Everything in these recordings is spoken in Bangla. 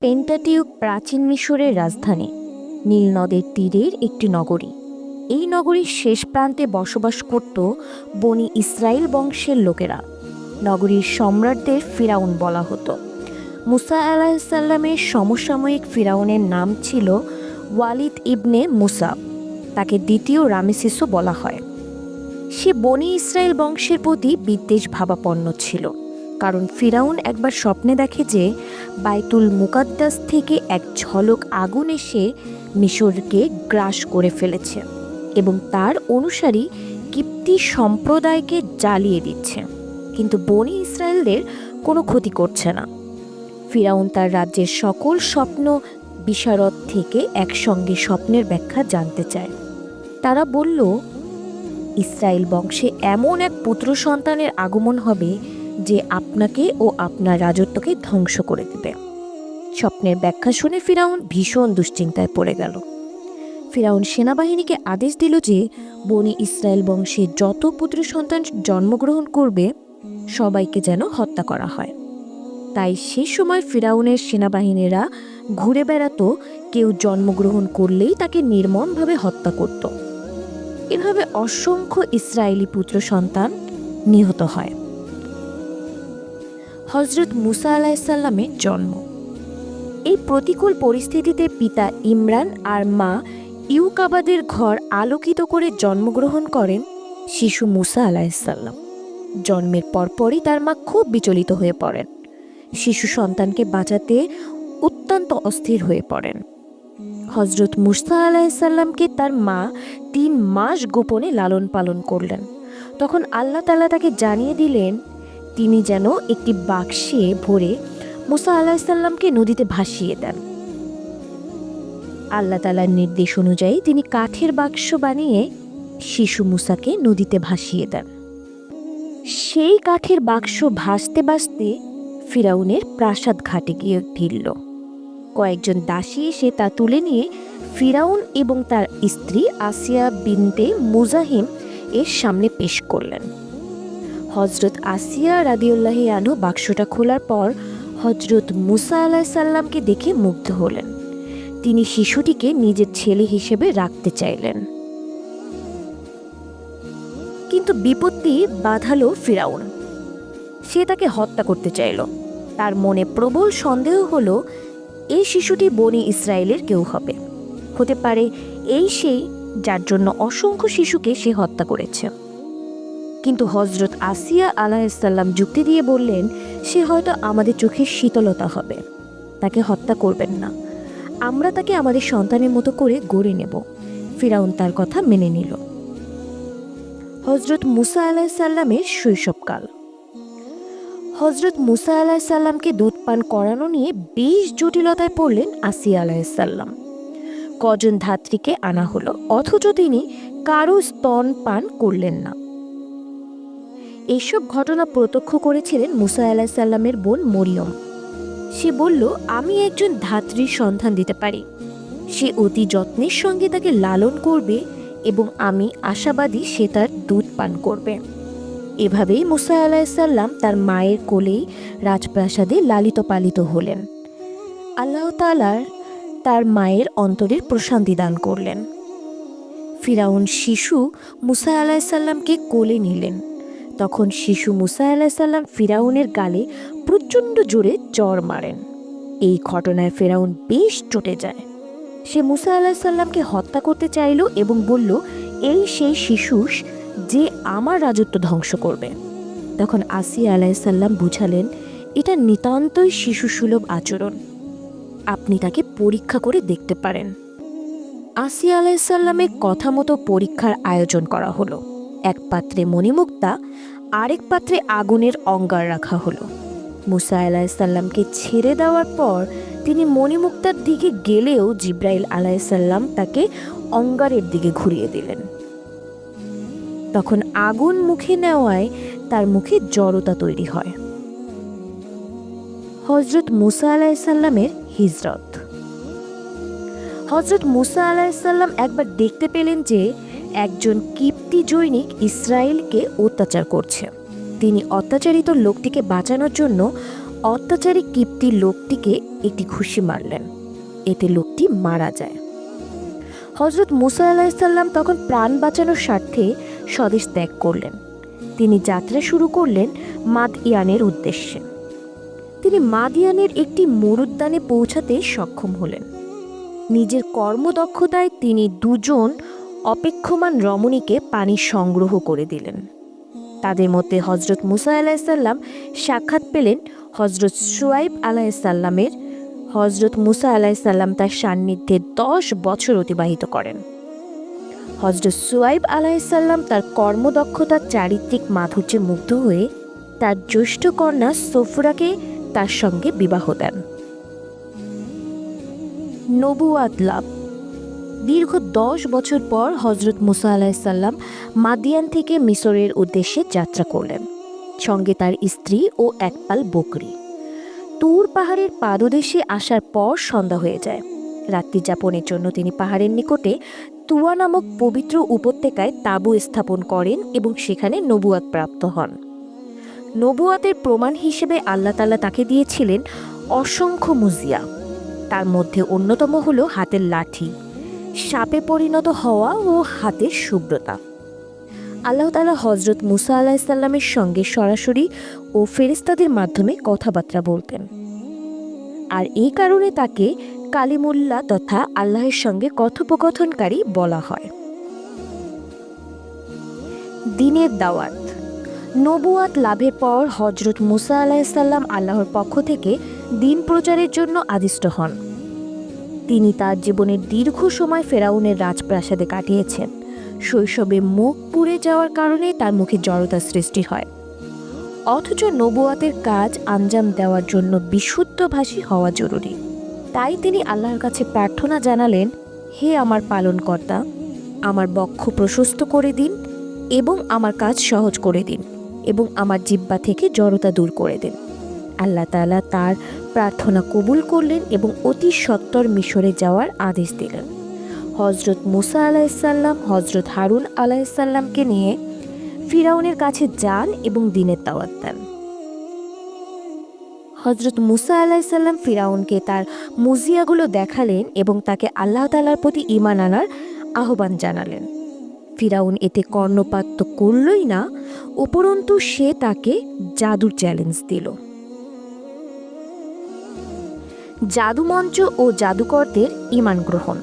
পেন্টাটিউক প্রাচীন মিশরের রাজধানী, নীল নদের তীরের একটি নগরী। এই নগরীর শেষ প্রান্তে বসবাস করত বনি ইসরায়েল বংশের লোকেরা। নগরীর সম্রাটদের ফিরাউন বলা হতো। মুসা আলাহিসাল্লামের সমসাময়িক ফিরাউনের নাম ছিল ওয়ালিদ ইবনে মুসা। তাকে দ্বিতীয় রামেসিসও বলা হয়। সে বনি ইসরায়েল বংশের প্রতি বিদ্বেষ ভাবাপন্ন ছিল। কারণ ফিরাউন একবার স্বপ্নে দেখে যে বাইতুল মুকাদ্দাস থেকে এক ঝলক আগুন এসে মিশরকে গ্রাস করে ফেলেছে এবং তার অনুসারী কিপ্তি সম্প্রদায়কে জ্বালিয়ে দিচ্ছে। কিন্তু বনি ইসরায়েলদের কোনো ক্ষতি করছে না। ফিরাউন তার রাজ্যের সকল স্বপ্ন বিশারদ থেকে একসঙ্গে স্বপ্নের ব্যাখ্যা জানতে চায়। তারা বলল ইসরায়েল বংশে এমন এক পুত্র সন্তানের আগমন হবে যে আপনাকে ও আপনার রাজত্বকে ধ্বংস করে দেবে। স্বপ্নের ব্যাখ্যা শুনে ফিরাউন ভীষণ দুশ্চিন্তায় পড়ে গেল। ফিরাউন সেনাবাহিনীকে আদেশ দিল যে, বনি ইসরায়েল বংশে যত পুত্র সন্তান জন্মগ্রহণ করবে, সবাইকে যেন হত্যা করা হয়। তাই সে সময় ফিরাউনের সেনাবাহিনীরা ঘুরে বেড়াতো, কেউ জন্মগ্রহণ করলেই তাকে নির্মমভাবে হত্যা করত। এভাবে অসংখ্য ইসরায়েলি পুত্র সন্তান নিহত হয়। হজরত মুসা আলাহিসাল্লামের জন্ম। এই প্রতিকূল পরিস্থিতিতে পিতা ইমরান আর মা ইউকাবাদের ঘর আলোকিত করে জন্মগ্রহণ করেন শিশু মুসা আলাহিসাল্লাম জন্মের পরপরই তার মা খুব বিচলিত হয়ে পড়েন। শিশু সন্তানকে বাঁচাতে অত্যন্ত অস্থির হয়ে পড়েন। হজরত মুসা আলাইসাল্লামকে তার মা তিন মাস গোপনে লালন পালন করলেন। তখন আল্লাহ তালা তাকে জানিয়ে দিলেন, তিনি যেন একটি বাক্সে ভরে মুসা আলাহিসাল্লামকে নদীতে ভাসিয়ে দেন। আল্লাহ তালার নির্দেশ অনুযায়ী তিনি কাঠের বাক্স বানিয়ে শিশু মুসাকে নদীতে ভাসিয়ে দেন। সেই কাঠের বাক্স ভাসতে ভাসতে ফিরাউনের প্রাসাদ ঘাটে গিয়ে ভিড়ল কয়েকজন দাসী এসে তা তুলে নিয়ে ফিরাউন এবং তার স্ত্রী আসিয়া বিনতে মুজাহিম এর সামনে পেশ করলেন। হজরত আসিয়া রাদিউল্লাহি আনু বাক্সটা খোলার পর হজরত মুসা আলাহ সাল্লামকে দেখে মুগ্ধ হলেন। তিনি শিশুটিকে নিজের ছেলে হিসেবে রাখতে চাইলেন। কিন্তু বিপত্তি বাধালো ফিরাউন। সে তাকে হত্যা করতে চাইল। তার মনে প্রবল সন্দেহ হলো এই শিশুটি বনি ইসরায়েলের কেউ হবে। হতে পারে এই সেই যার জন্য অসংখ্য শিশুকে সে হত্যা করেছে। কিন্তু হজরত আসিয়া আলাহিসাল্লাম যুক্তি দিয়ে বললেন, সে হয়তো আমাদের চোখে শীতলতা হবে। তাকে হত্যা করবেন না। আমরা তাকে আমাদের সন্তানের মতো করে গড়ে নেব। ফিরাউন তার কথা মেনে নিল। হজরত মুসা আলাহিসাল্লামের শৈশবকাল। হজরত মুসা আলাহিসাল্লামকে দুধ পান করানো নিয়ে বেশ জটিলতায় পড়লেন আসিয়া আলাহিসাল্লাম কজন ধাত্রীকে আনা হলো, অথচ তিনি কারও স্তন পান করলেন না। এইসব ঘটনা প্রত্যক্ষ করেছিলেন মুসা আলাহিসাল্লামের বোন মরিয়ম। সে বলল, আমি একজন ধাত্রীর সন্ধান দিতে পারি। সে অতি যত্নের সঙ্গে তাকে লালন করবে এবং আমি আশাবাদী সে তার দুধ পান করবে। এভাবেই মুসা আলাহিসাল্লাম তার মায়ের কোলেই রাজপ্রাসাদে লালিত পালিত হলেন। আল্লাহ তালার তার মায়ের অন্তরের প্রশান্তি দান করলেন। ফিরাউন শিশু মুসা আলাহিসাল্লামকে কোলে নিলেন। তখন শিশু মুসা আলাহিসাল্লাম ফিরাউনের গালে প্রচণ্ড জোরে চর মারেন। এই ঘটনায় ফেরাউন বেশ চটে যায়। সে মুসা আলাহিসাল্লামকে হত্যা করতে চাইল এবং বলল, এই সেই শিশু যে আমার রাজত্ব ধ্বংস করবে। তখন আসিয়া আলাহিসাল্লাম বুঝালেন, এটা নিতান্তই শিশুসুলভ আচরণ। আপনি তাকে পরীক্ষা করে দেখতে পারেন। আসিয়া আলাহিসাল্লামের কথা মতো পরীক্ষার আয়োজন করা হলো। এক পাত্রে মণিমুক্তা, আরেক পাত্রে আগুনের অঙ্গার রাখা হলো। মুসা আলাহিসাল্লামকে ছেড়ে দেওয়ার পর তিনি মণিমুক্তার দিকে গেলেও জিব্রাইল আলাহিসাল্লাম তাকে অঙ্গারের দিকে ঘুরিয়ে দিলেন। তখন আগুন মুখে নেওয়ায় তার মুখে জড়তা তৈরি হয়। হজরত মুসা আলাহিসাল্লামের হিজরত। হজরত মুসা আলাহিসাল্লাম একবার দেখতে পেলেন যে একজন কিপ্তি জৈনিক ইসরায়েলকে অত্যাচার করছে। তিনি অত্যাচারিত লোকটিকে বাঁচানোর জন্য অত্যাচারী কিপ্তি লোকটিকে একটি ঘুষি মারলেন। এতে লোকটি মারা যায়। হজরত মুসা আলাহিসাল্লাম তখন প্রাণ বাঁচানোর স্বার্থে স্বদেশ ত্যাগ করলেন। তিনি যাত্রা শুরু করলেন মাদইয়ানের উদ্দেশ্যে। তিনি মাদিয়ানের একটি মরুদ্যানে পৌঁছাতে সক্ষম হলেন। নিজের কর্মদক্ষতায় তিনি দুজন অপেক্ষমান রমণীকে পানি সংগ্রহ করে দিলেন। তাদের মধ্যে হজরত মুসা আলাহিসাল্লাম সাক্ষাৎ পেলেন হজরত সুয়াইব আলাহিসাল্লামের হজরত মুসা আলাহিসাল্লাম তার সান্নিধ্যে দশ বছর অতিবাহিত করেন। হজরত সুয়াইব আলাহিসাল্লাম তার কর্মদক্ষতার চারিত্রিক মাধুর্যে মুগ্ধ হয়ে তার জ্যৈষ্ঠ কন্যা সফুরাকে তার সঙ্গে বিবাহ দেন। নবুয়াত লাভ। দীর্ঘ দশ বছর পর হজরত মুসা আলাহিসাল্লাম মাদিয়ান থেকে মিশরের উদ্দেশ্যে যাত্রা করলেন। সঙ্গে তার স্ত্রী ও একপাল বকরি। তুর পাহাড়ের পাদদেশে আসার পর সন্ধ্যা হয়ে যায়। রাত্রি যাপনের জন্য তিনি পাহাড়ের নিকটে তুয়া নামক পবিত্র উপত্যকায় তাঁবু স্থাপন করেন এবং সেখানে নবুয়াত প্রাপ্ত হন। নবুয়াতের প্রমাণ হিসেবে আল্লাহ তাল্লাহ তাকে দিয়েছিলেন অসংখ্য মুজিয়া। তার মধ্যে অন্যতম হল হাতের লাঠি। সাপে পরিণত হওয়া ও হাতের শুভ্রতা। আল্লাহ তালা হজরত মুসা আলাহিসাল্লামের সঙ্গে সরাসরি ও ফেরিস্তাদের মাধ্যমে কথাবার্তা বলতেন। আর এই কারণে তাকে কালিমুল্লাহ তথা আল্লাহের সঙ্গে কথোপকথনকারী বলা হয়। দিনের দাওয়াত। নবুয়াত লাভের পর হজরত মুসা আলাহিসাল্লাম আল্লাহর পক্ষ থেকে দিন প্রচারের জন্য আদিষ্ট হন। তিনি তার জীবনের দীর্ঘ সময় ফেরাউনের রাজপ্রাসাদে কাটিয়েছেন। শৈশবে মুখ পুড়ে যাওয়ার কারণে তার মুখে জড়তা সৃষ্টি হয়। অথচ নবুয়াতের কাজ আঞ্জাম দেওয়ার জন্য বিশুদ্ধভাষী হওয়া জরুরি। তাই তিনি আল্লাহর কাছে প্রার্থনা জানালেন, হে আমার পালনকর্তা, আমার বক্ষ প্রশস্ত করে দিন এবং আমার কাজ সহজ করে দিন এবং আমার জিব্বা থেকে জড়তা দূর করে দিন। আল্লাহ তাআলা তার প্রার্থনা কবুল করলেন এবং অতি সত্বর মিশরে যাওয়ার আদেশ দিলেন। হজরত মুসা আলাইসাল্লাম হজরত হারুন আলাইসাল্লামকে নিয়ে ফিরাউনের কাছে যান এবং দিনের দাওয়াত দেন। হজরত মুসা আলাইসাল্লাম ফিরাউনকে তার মুজিয়াগুলো দেখালেন এবং তাকে আল্লাহ তালার প্রতি ইমান আনার আহ্বান জানালেন। ফিরাউন এতে কর্ণপাত তো করলই না, উপরন্তু সে তাকে জাদুর চ্যালেঞ্জ দিল। জাদুমঞ্চ ও জাদুকরদের ইমান গ্রহণ।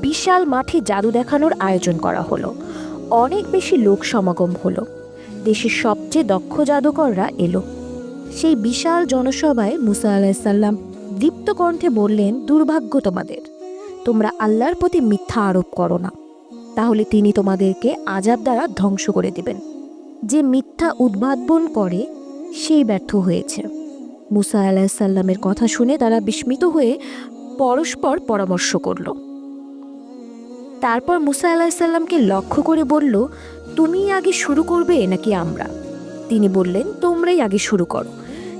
বিশাল মাঠে জাদু দেখানোর আয়োজন করা হলো। অনেক বেশি লোক সমাগম হলো। দেশের সবচেয়ে দক্ষ জাদুকররা এলো। সেই বিশাল জনসভায় মুসা আলাহিসাল্লাম দীপ্ত কণ্ঠে বললেন, দুর্ভাগ্য তোমাদের। তোমরা আল্লাহর প্রতি মিথ্যা আরোপ করো না। তাহলে তিনি তোমাদেরকে আজাব দ্বারা ধ্বংস করে দেবেন। যে মিথ্যা উদ্ভাবন করে, সেই ব্যর্থ হয়েছে। মুসা আলাহিসাল্লামের কথা শুনে তারা বিস্মিত হয়ে পরস্পর পরামর্শ করল। তারপর মুসা আলাহিসাল্লামকে লক্ষ্য করে বলল, তুমি আগে শুরু করবে নাকি আমরা? তিনি বললেন, তোমরাই আগে শুরু করো।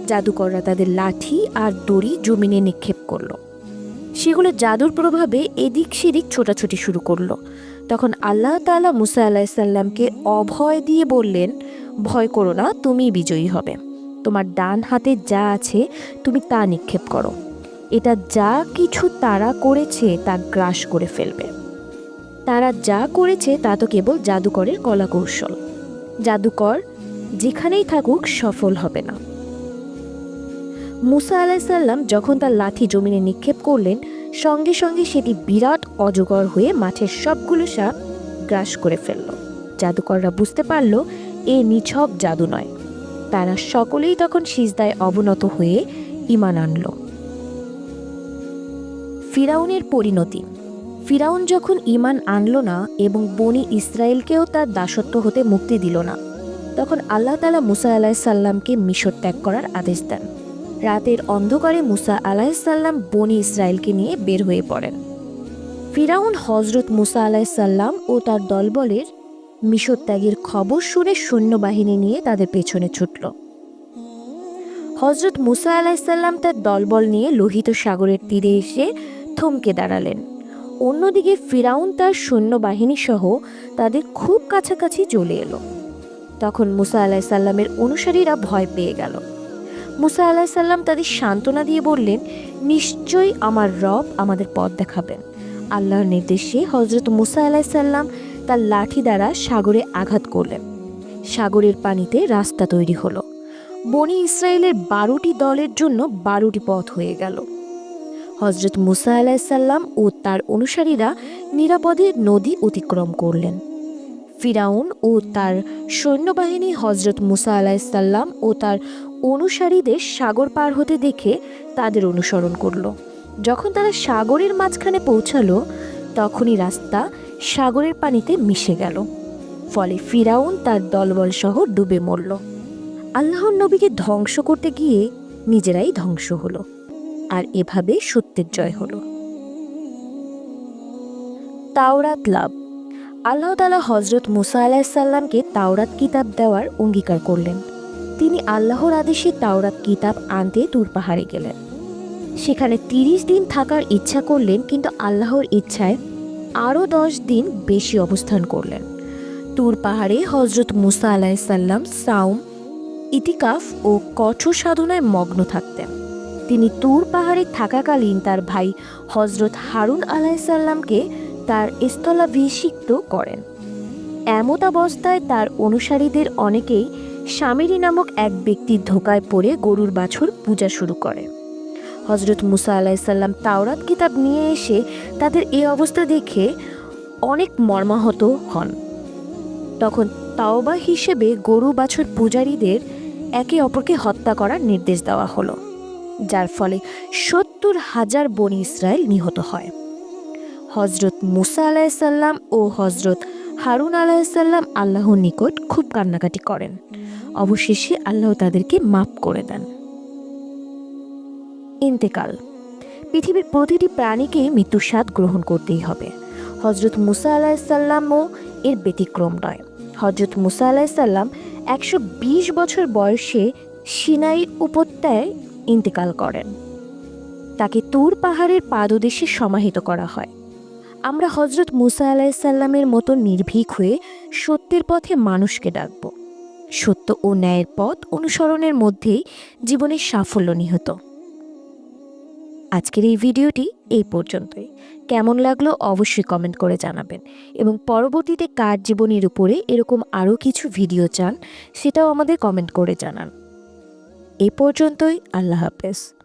জাদুকররা তাদের লাঠি আর দড়ি জমিনে নিক্ষেপ করল। সেগুলো জাদুর প্রভাবে এদিক সেদিক ছোটাছুটি শুরু করল। তখন আল্লাহ তাআলা মুসা আলাহিসাল্লামকে অভয় দিয়ে বললেন, ভয় করো না, তুমি বিজয়ী হবে। তোমার ডান হাতে যা আছে, তুমি তা নিক্ষেপ করো। এটা যা কিছু তারা করেছে, তা গ্রাস করে ফেলবে। তারা যা করেছে, তা তো কেবল জাদুকরের কলা কৌশল জাদুকর যেখানেই থাকুক সফল হবে না। মুসা আলাহিসাল্লাম যখন তার লাঠি জমিনে নিক্ষেপ করলেন, সঙ্গে সঙ্গে সেটি বিরাট অজগর হয়ে মাঠের সবগুলো সাপ গ্রাস করে ফেলল। জাদুকররা বুঝতে পারল, এ নিছক জাদু নয়। তারা সকলেই তখন সিজদায় অবনত হয়ে ইমান আনল। ফিরাউনের পরিণতি। ফিরাউন যখন ইমান আনল না এবং বনি ইসরায়েলকেও তার দাসত্ব হতে মুক্তি দিল না তখন আল্লাহ তালা মুসা আলাহিসাল্লামকে মিশর ত্যাগ করার আদেশ দেন। রাতের অন্ধকারে মুসা আলাহিসাল্লাম বনি ইসরায়েলকে নিয়ে বের হয়ে পড়েন। ফিরাউন হজরত মুসা আলাহিসাল্লাম ও তার দলবলের মিশর ত্যাগের খবর শুনে সৈন্যবাহিনী নিয়ে তাদের পেছনে ছুটল। হজরত মুসা আলাহিসাল্লাম তার দলবল নিয়ে লোহিত সাগরের তীরে এসে থমকে দাঁড়ালেন। অন্যদিকে ফিরাউন তার সৈন্যবাহিনী সহ তাদের খুব কাছাকাছি চলে এলো। তখন মুসা আলাহিসাল্লামের অনুসারীরা ভয় পেয়ে গেল। মুসা আলাহিসাল্লাম তাদের সান্ত্বনা দিয়ে বললেন, নিশ্চয়ই আমার রব আমাদের পথ দেখাবেন। আল্লাহর নির্দেশে হজরত মুসা আলাহিসাল্লাম তার লাঠি দ্বারা সাগরে আঘাত করলেন। সাগরের পানিতে রাস্তা তৈরি হলো। বনি ইসরায়েলের বারোটি দলের জন্য বারোটি পথ হয়ে গেল। হজরত মুসা আলাহিসাল্লাম ও তার অনুসারীরা নিরাপদে নদী অতিক্রম করলেন। ফিরাউন ও তার সৈন্যবাহিনী হজরত মুসা আলাহিসাল্লাম ও তার অনুসারীদের সাগর পার হতে দেখে তাদের অনুসরণ করল। যখন তারা সাগরের মাঝখানে পৌঁছালো, তখনই রাস্তা সাগরের পানিতে মিশে গেল। ফলে ফিরাউন তার দলবল সহ ডুবে মরল। আল্লাহর নবীকে ধ্বংস করতে গিয়ে নিজেরাই ধ্বংস হলো। আর এভাবে সত্যের জয় হলো। তাওরাত লাভ। আল্লাহ তালা হজরত মুসা আলাহিসাল্লামকে তাওরাত কিতাব দেওয়ার অঙ্গীকার করলেন। তিনি আল্লাহর আদেশে তাওরাত কিতাব আনতে তুর পাহাড়ে গেলেন। সেখানে তিরিশ দিন থাকার ইচ্ছা করলেন, কিন্তু আল্লাহর ইচ্ছায় আরও দশ দিন বেশি অবস্থান করলেন। তুর পাহাড়ে হজরত মুসা আলাহিসাল্লাম সাউম ইতিকাফ ও কঠোর সাধনায় মগ্ন থাকতেন। তিনি তুর পাহাড়ে থাকাকালীন তার ভাই হজরত হারুন আলাহিসাল্লামকে তার স্থলাভিষিক্ত করেন। এমত অবস্থায় তার অনুসারীদের অনেকেই স্বামীরি নামক এক ব্যক্তির ধোকায় পড়ে গরুর বাছুর পূজা শুরু করে। হজরত মুসা আলাহিসাল্লাম তাওরাত কিতাব নিয়ে এসে তাদের এই অবস্থা দেখে অনেক মর্মাহত হন। তখন তাওবা হিসেবে গরু বাছুর পূজারীদের একে অপরকে হত্যা করার নির্দেশ দেওয়া হলো, যার ফলে সত্তর হাজার বনি ইসরায়েল নিহত হয়। হজরত মুসা আলাহিসাল্লাম ও হজরত হারুন আলাহিসাল্লাম আল্লাহর নিকট খুব কান্নাকাটি করেন। অবশেষে আল্লাহ তাদেরকে মাফ করে দেন। ইন্তেকাল। পৃথিবীর প্রতিটি প্রাণীকে মৃত্যুর স্বাদ গ্রহণ করতেই হবে। হজরত মুসা আলাহিসাল্লামও এর ব্যতিক্রম নয়। হজরত মুসা আলাহিসাল্লাম একশো বিশ বছর বয়সে সিনাই উপত্যয় ইন্তেকাল করেন। তাকে তুর পাহাড়ের পাদদেশে সমাহিত করা হয়। আমরা হজরত মুসা আলাইসাল্লামের মতো নির্ভীক হয়ে সত্যের পথে মানুষকে ডাকব। সত্য ও ন্যায়ের পথ অনুসরণের মধ্যেই জীবনের সাফল্য নিহত। আজকের এই ভিডিওটি এই পর্যন্তই। কেমন লাগল অবশ্যই কমেন্ট করে জানাবেন এবং পরবর্তীতে কার জীবনের উপরে এরকম আরও কিছু ভিডিও চান, সেটাও আমাদের কমেন্ট করে জানান। এই পর্যন্তই, আল্লাহ হাফেজ।